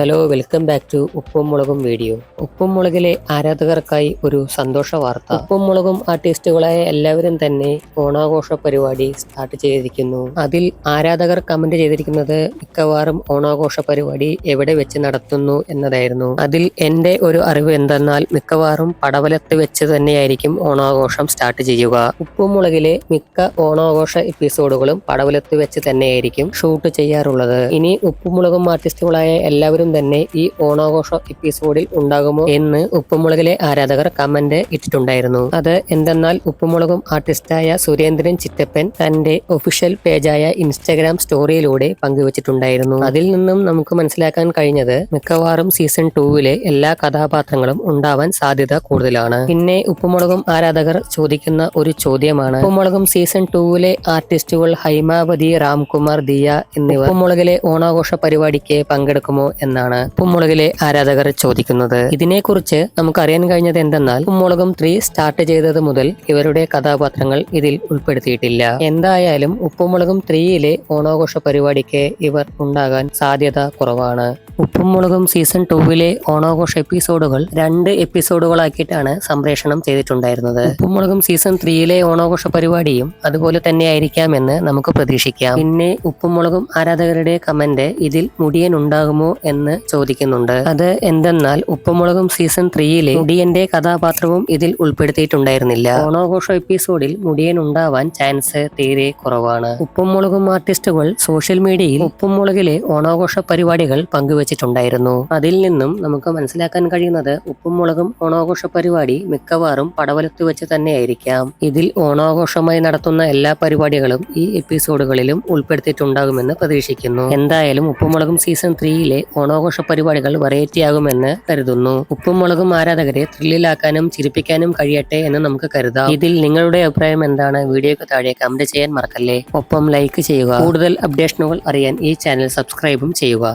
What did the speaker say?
Hello welcome back to ഉപ്പും മുളകും video. ഉപ്പും മുളകിലെ ആരാധകർക്കായി ഒരു സന്തോഷ വാർത്ത. ഉപ്പും മുളകും ആർട്ടിസ്റ്റുകളായ എല്ലാവരും തന്നെ ഓണാഘോഷ പരിപാടി സ്റ്റാർട്ട് ചെയ്തിരിക്കുന്നു. അതിൽ ആരാധകർ കമന്റ് ചെയ്തിരിക്കുന്നത് മിക്കവാറും ഓണാഘോഷ പരിപാടി എവിടെ വെച്ച് നടത്തുന്നു എന്നതായിരുന്നു. അതിൽ എന്റെ ഒരു അറിവ് എന്തെന്നാൽ മിക്കവാറും പടവലത്ത് വെച്ച് തന്നെയായിരിക്കും ഓണാഘോഷം സ്റ്റാർട്ട് ചെയ്യുക. ഉപ്പും മുളകിലെ മിക്ക ഓണാഘോഷ എപ്പിസോഡുകളും പടവലത്ത് വെച്ച് തന്നെയായിരിക്കും ഷൂട്ട് ചെയ്യാറുള്ളത്. ഇനി ഉപ്പും മുളകും ആർട്ടിസ്റ്റുകളായ എല്ലാവരും തന്നെ ഈ ഓണാഘോഷ എപ്പിസോഡിൽ ഉണ്ടാകുമോ എന്ന് ഉപ്പുമുളകിലെ ആരാധകർ കമന്റ് ഇട്ടിട്ടുണ്ടായിരുന്നു. അത് എന്തെന്നാൽ ഉപ്പുമുളകും ആർട്ടിസ്റ്റായ സുരേന്ദ്രൻ ചിറ്റപ്പൻ തന്റെ ഒഫീഷ്യൽ പേജായ ഇൻസ്റ്റാഗ്രാം സ്റ്റോറിയിലൂടെ പങ്കുവച്ചിട്ടുണ്ടായിരുന്നു. അതിൽ നിന്നും നമുക്ക് മനസ്സിലാക്കാൻ കഴിഞ്ഞത് മിക്കവാറും സീസൺ ടൂവിലെ എല്ലാ കഥാപാത്രങ്ങളും ഉണ്ടാവാൻ സാധ്യത കൂടുതലാണ്. പിന്നെ ഉപ്പുമുളകും ആരാധകർ ചോദിക്കുന്ന ഒരു ചോദ്യമാണ്. ഉപ്പുമുളകും സീസൺ ടൂവിലെ ആർട്ടിസ്റ്റുകൾ ഹൈമാവതി രാംകുമാർ ദിയ എന്നിവർ ഉപ്പുമുളകിലെ ഓണാഘോഷ പരിപാടിക്ക് പങ്കെടുക്കുമോ എന്നാണ് കുമ്മുളകിലെ ആരാധകർ ചോദിക്കുന്നത്. ഇതിനെക്കുറിച്ച് നമുക്കറിയാൻ കഴിഞ്ഞത് എന്തെന്നാൽ കുമ്മുളകം ത്രീ സ്റ്റാർട്ട് ചെയ്തത് മുതൽ ഇവരുടെ കഥാപാത്രങ്ങൾ ഇതിൽ ഉൾപ്പെടുത്തിയിട്ടില്ല. എന്തായാലും ഉപ്പുമുളകും ത്രീയിലെ ഓണാഘോഷ പരിപാടിക്ക് ഇവർ ഉണ്ടാകാൻ സാധ്യത കുറവാണ്. ഉപ്പും മുളകും സീസൺ ടൂവിലെ ഓണാഘോഷ എപ്പിസോഡുകൾ രണ്ട് എപ്പിസോഡുകളാക്കിയിട്ടാണ് സംപ്രേഷണം ചെയ്തിട്ടുണ്ടായിരുന്നത്. ഉപ്പും മുളകും സീസൺ ത്രീയിലെ ഓണാഘോഷ പരിപാടിയും അതുപോലെ തന്നെ ആയിരിക്കാമെന്ന് നമുക്ക് പ്രതീക്ഷിക്കാം. പിന്നെ ഉപ്പും മുളകും ആരാധകരുടെ കമന്റ് ഇതിൽ മുടിയൻ ഉണ്ടാകുമോ എന്ന് ചോദിക്കുന്നുണ്ട്. അത് എന്തെന്നാൽ ഉപ്പുമുളകും സീസൺ ത്രീയിലെ മുടിയന്റെ കഥാപാത്രവും ഇതിൽ ഉൾപ്പെടുത്തിയിട്ടുണ്ടായിരുന്നില്ല. ഓണാഘോഷ എപ്പിസോഡിൽ മുടിയൻ ഉണ്ടാവാൻ ചാൻസ് തീരെ കുറവാണ്. ഉപ്പുമുളകും ആർട്ടിസ്റ്റുകൾ സോഷ്യൽ മീഡിയയിൽ ഉപ്പുമുളകിലെ ഓണാഘോഷ പരിപാടികൾ പങ്കുവച്ചിട്ടുണ്ടായിരുന്നു. അതിൽ നിന്നും നമുക്ക് മനസ്സിലാക്കാൻ കഴിയുന്നത് ഉപ്പുമുളകും ഓണാഘോഷ പരിപാടി മിക്കവാറും പടവലത്ത് വെച്ച് തന്നെയായിരിക്കാം. ഇതിൽ ഓണാഘോഷമായി നടത്തുന്ന എല്ലാ പരിപാടികളും ഈ എപ്പിസോഡുകളിലും ഉൾപ്പെടുത്തിയിട്ടുണ്ടാകുമെന്ന് പ്രതീക്ഷിക്കുന്നു. എന്തായാലും ഉപ്പുമുളകും സീസൺ ത്രീയിലെ ഓണാഘോഷ പരിപാടികൾ വെറൈറ്റി ആകുമെന്ന് കരുതുന്നു. ഉപ്പും മുളകും ആരാധകരെ ത്രില്ലിലാക്കാനും ചിരിപ്പിക്കാനും കഴിയട്ടെ എന്ന് നമുക്ക് കരുതാം. ഇതിൽ നിങ്ങളുടെ അഭിപ്രായം എന്താണ്? വീഡിയോക്ക് താഴെ കമന്റ് ചെയ്യാൻ മറക്കല്ലേ? ഒപ്പം ലൈക്ക് ചെയ്യുക. കൂടുതൽ അപ്ഡേഷനുകൾ അറിയാൻ ഈ ചാനൽ സബ്സ്ക്രൈബും ചെയ്യുക.